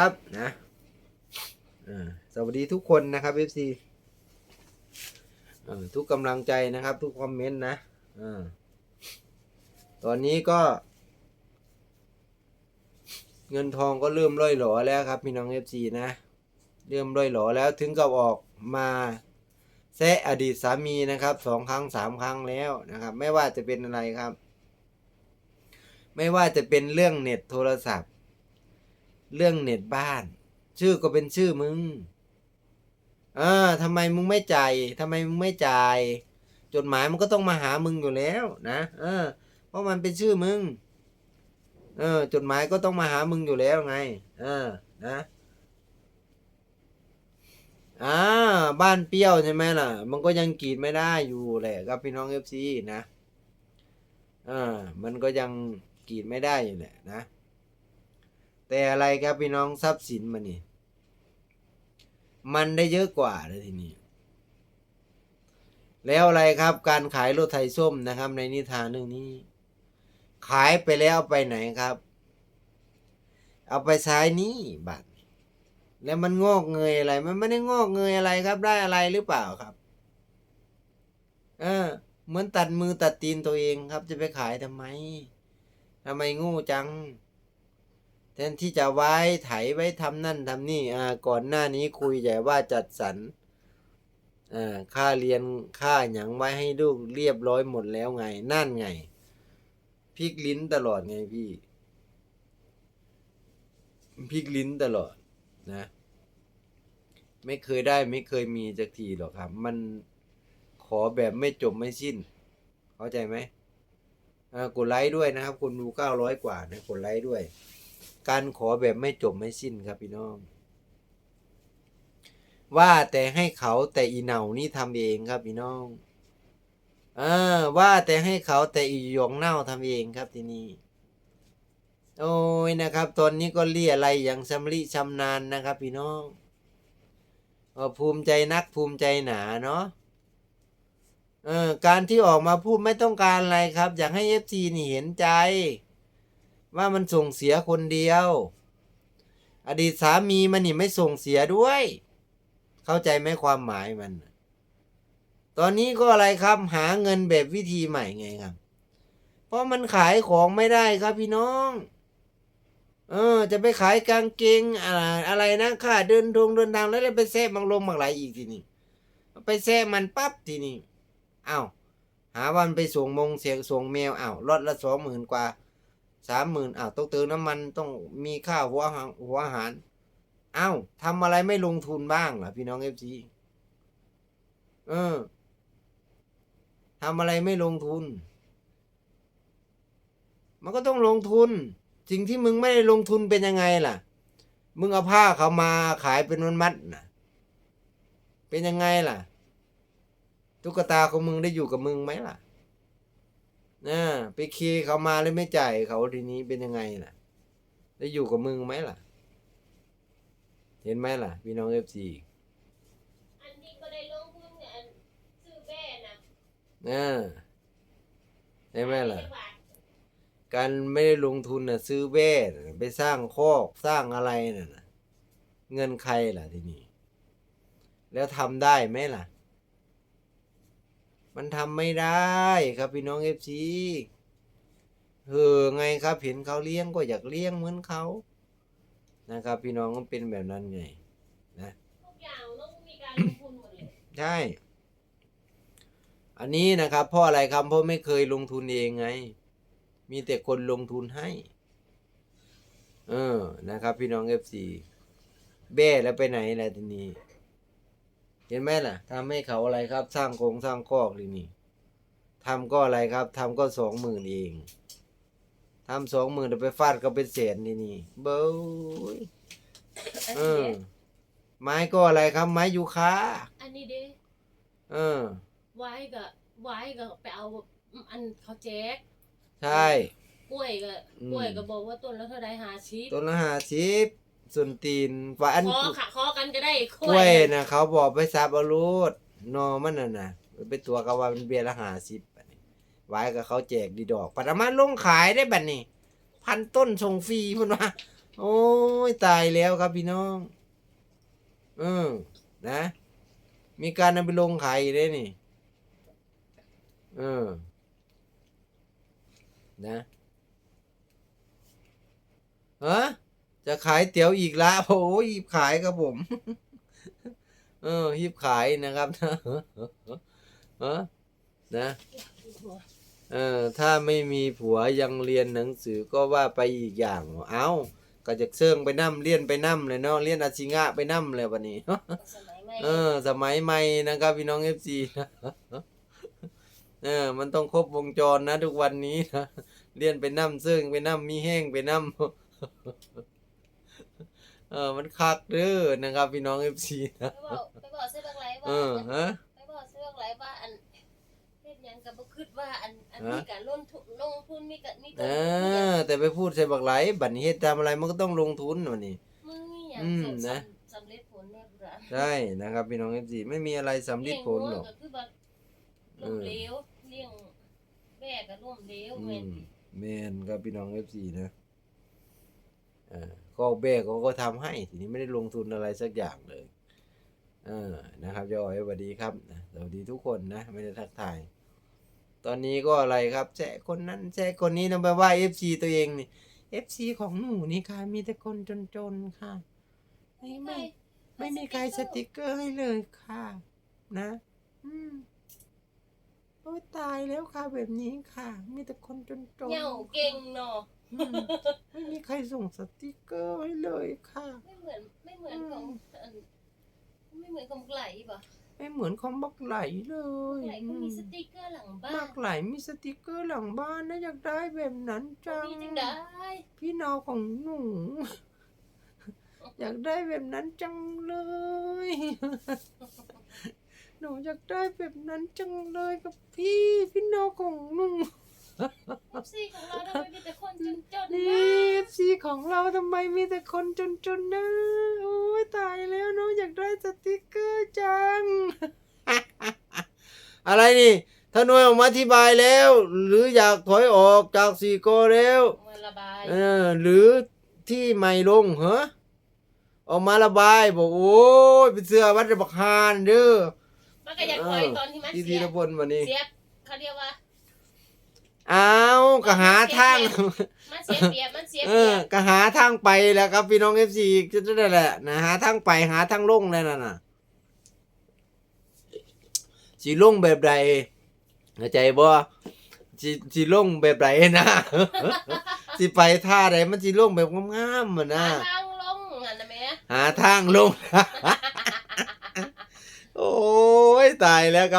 ครับนะสวัสดีทุกคนนะครับ FC อ่าทุกกำลังใจนะครับ ทุกคอมเมนต์นะอตอนนี้ก็ เงินทองก็เริ่มร่อยหลอแล้วครับพี่น้อง FC นะ เริ่มร่อยหลอแล้วถึงกับออกมาแซะอดีตสามีนะครับสองครั้งสามครั้งแล้วนะครับ ไม่ว่าจะเป็นอะไรครับ ไม่ว่าจะเป็นเรื่องเน็ตโทรศัพท์ เรื่องเน็ตบ้าน ชื่อก็เป็นชื่อมึง เออทำไมมึงไม่จ่ายทำไมมึงไม่จ่าย จดหมายมันก็ต้องมาหามึงอยู่แล้วนะเออ เพราะมันเป็นชื่อมึง เออ จดหมายก็ต้องมาหามึงอยู่แล้วไง เออ นะอ่าบ้านเปรี้ยวใช่ไหมล่ะ มันก็ยังกรีดไม่ได้อยู่แหละครับพี่น้องเอฟซีนะอ่ามันก็ยังกรีดไม่ได้อยู่แหละนะ แต่อะไรครับพี่น้องทรัพย์สินมันนี่มันได้เยอะกว่าเลยทีนี้แล้วอะไรครับการขายรถไถส้มนะครับ ในนิทานเรื่องนี้ ขายไปแล้วเอาไปไหนครับ เอาไปใช้นี่บัตรแล้วมันงอกเงยอะไร มันไม่ได้งอกเงยอะไรครับได้อะไรหรือเปล่าครับ เออ เหมือนตัดมือตัดตีนตัวเองครับ จะไปขายทำไมทำไมงูจัง แทนที่จะไว้ไถไว้ทำนั่นทำนี่อ่าก่อนหน้านี้คุยใหญ่ว่าจัดสรรอ่าค่าเรียนค่าหยังไว้ให้ลูกเรียบร้อยหมดแล้วไง นั่นไงพลิกลิ้นตลอดไงพี่พลิกลิ้นตลอดนะ ไม่เคยได้ไม่เคยมีจักทีหรอกครับ มันขอแบบไม่จบไม่สิ้น เข้าใจไหมอ่ากดไลค์ด้วยนะครับ คนดูเก้าร้อยกว่านะกดไลค์ด้วย การขอแบบไม่จบไม่สิ้นครับพี่น้อง ว่าแต่ให้เขาแต่อีเหนานี่ทำเองครับพี่น้องเออว่าแต่ให้เขาแต่อีหยองเน่าทำเองครับทีนี้โอ้ยนะครับ ตอนนี้ก็เลี่ยอะไรอย่างชำริชำนาญนะครับพี่น้องภูมิใจนักภูมิใจหนาเนาะเออการที่ออกมาพูดไม่ต้องการอะไรครับ อยากให้เอฟซีนี่เห็นใจ ว่ามันส่งเสียคนเดียว อดีตสามีมันนี่ไม่ส่งเสียด้วย เข้าใจไหมความหมายมัน ตอนนี้ก็อะไรครับหาเงินแบบวิธีใหม่ไงครับ เพราะมันขายของไม่ได้ครับพี่น้อง เออ จะไปขายกางเกงอะไรอะไรนะค่าเดินทงเดินทางแล้วไปแซ่บางลมบางไหลอีกทีนี้ไปแซ่มันปั๊บทีนี้อ้าวหาวันไปส่งมงเสียงส่งแมวอ้าวรถละสองหมื่นกว่า สามหมื่นอ้าวต้องเติมน้ำมันต้องมีค่าหัวหัวอาหารอ้าวทำอะไรไม่ลงทุนบ้างล่ะพี่น้องเอฟซีเออทำอะไรไม่ลงทุน มันก็ต้องลงทุน สิ่งที่มึงไม่ได้ลงทุนเป็นยังไงล่ะ มึงเอาผ้าเขามาขายเป็นมันมัดน่ะเป็นยังไงล่ะ ตุ๊กตาของมึงได้อยู่กับมึงไหมล่ะ นะไปเคเขามาแล้วไม่จ่ายเขาทีนี้เป็นยังไงล่ะ ได้อยู่กับมึงไหมล่ะ เห็นไหมล่ะ พี่น้องเอฟซีอันนี้ก็ได้ลงทุนเนี่ยอันซื้อแบ่นะนะเห็นไหมล่ะจักบาทการไม่ได้ลงทุนน่ะซื้อแว่น่ะไปสร้างคอกสร้างอะไรน่ะนะเงินใครล่ะทีนี้ แล้วทำได้ไหมล่ะ มันทำไม่ได้ครับพี่น้องเอฟซีเออไงครับเห็นเขาเลี้ยงก็อยากเลี้ยงเหมือนเขานะครับ พี่น้องก็เป็นแบบนั้นไงทุกอย่างต้องมีการลงทุนหมดเลยใช่ อันนี้นะครับเพราะอะไรครับเพราะไม่เคยลงทุนเองไง มีแต่คนลงทุนให้ เออนะครับ พี่น้องเอฟซีแบ้แล้วไปไหนล่ะทีนี้ เห็นไหมล่ะทำให้เขาอะไรครับ สร้างโครงสร้างคอกทีนี้ทำก็อะไรครับทำก็สองหมื่นเองทำสองหมื่นไปฟาดก็เป็นแสนทีนี่เบ้ยเออ ไม้ก็อะไรครับ ไม้ยูคาอันนี้เด้เออไว้ก็ไว้ก็ไปเอาอันเขาแจกใช่กล้วยก็อืมกล้วยก็บอกว่าต้นละเท่าไรหาชิปต้นละห้าสิบ ส่วนตีนว่าอันคอค่ะคอกันก็ได้กกล้วยนะเขาบอกไปซับเอารูดนอมันน่ะนะไปตัวก็ว่าเป็นเบียร์ละห้าสิบไว้กับเขาแจกดีดอกปัตมาลงขายได้บัดนี้ พันต้นส่งฟรีพุ่นว่า โอ้ยตายแล้วครับพี่น้องเออนะ มีการนำไปลงขายอีกด้วยนี่เออนะฮะ จะขายเตี๋ยวอีกละโอ้ยหีบขายครับผม เออหีบขายนะครับนะเออนะเออถ้าไม่มีผัวยังเรียนหนังสือก็ว่าไปอีกอย่าง เอ้าก็จะเสื่งไปนั่มเรียนไปนั่มเลยเนาะเรียนอาชิงะไปนั่มเลยวันนี้เออ สมัยใหม่นะครับพี่น้องเอฟซีนะเออ มันต้องครบวงจรนะ ทุกวันนี้นะเรียนไปนั่มเสื่งไปนั่มมีแห้งไปนั่ม เออมันคักเด้อนะครับพี่น้องเอฟซีนะไปบอกไปบอกซื้อบางไรว่าเออฮะ ไปบอกซื้อบางไรว่าอันเฮ็ดหยังก็บ่คิดว่าอันอันฮะ มีการลงทุนลงทุนมีการมีเอต้นทุนมีหยังอแต่ไปพูดใส่บักไหลบัดนี้เฮ็ดทำอะไรมันก็ต้องลงทุนวันนี้ มึงมีหยังอืมสำนะ สำเร็จผลแน่บุระใช่นะครับ พี่น้องเอฟซีไม่มีอะไรสำลิดผลหรอกเลี้ยงวัวก็คือแบบล้มเหลวเลี้ยงแม่ก็ล้มเหลวอืแม่นมแมนครับพี่น้องเอฟซีนะอ่า ก็แบกเขาก็ทำให้ทีนี้ไม่ได้ลงทุนอะไรสักอย่างเลยเออนะครับยอยสวัสดีครับสวัสดีทุกคนนะ ไม่ได้ทักทาย ตอนนี้ก็อะไรครับแชคนนั้นแชคนนี้นะไปว่าเอฟซีตัวเองนี่เอฟซีของหนูนี่ค่ะ มีแต่คนจนๆค่ะไม่ไม่ไม่มีใครสติกเกอร์ให้เลยค่ะ นะ อืมโอ้ตายแล้วค่ะแบบนี้ค่ะ มีแต่คนจนๆเหย่าเก่งเนาะ ไม่มีใครส่งสติกเกอร์ให้เลยค่ะ ไม่เหมือนไม่เหมือนของอันไม่เหมือนของไหลป่ะไม่เหมือนของบักไหลเลยไหลก็มีสติกเกอร์หลังบ้าบันกไหลมีสติกเกอร์หลังบ้านนะอยากได้แบบนั้นจังมีจังได้พี่น้องของหนูอยากได้แบบนั้นจังเลย หนูอยากได้แบบนั้นจังเลยกับพี่พี่น้องของหนูเอฟซีของเราทำไมมีแต่คนจนจนนี่นะเอฟซีของเราทำไมมีแต่คนจนๆนะ โอ้ยตายแล้วเนาะอยากได้สติกเกอร์จัง อะไรนี่ถ้าหน่วยออกมาอธิบายแล้ว หรืออยากถอยออกจากสีโกแล้วมาระบายเออหรือที่ไม่ลงเหรอออกมาระบายบอกโอ้ยเป็นเสื้อวัดบักฮานเด้อมันก็อยากปล่อยตอนที่มันที่เสีธียรพลวันนี้เสียบเขาเรียกว่า อ้าวก็หาทาง มันเสียเปรียบมันเสียเอเปรีอยบก็หาทางไปแหล้วครับพี่น้องเอฟซีก็ได้แหละนะหาทางไปหาทางลงเลยน่ะนะสีลงแบบใดเข้าใจบ่สีสีลงแบบใดนะ สิไปท่าใดมันสิลงแบบงามๆมันนะหาทางลงอันนั้นแหม่หาทางลง โอ้ยตายแล้วครับ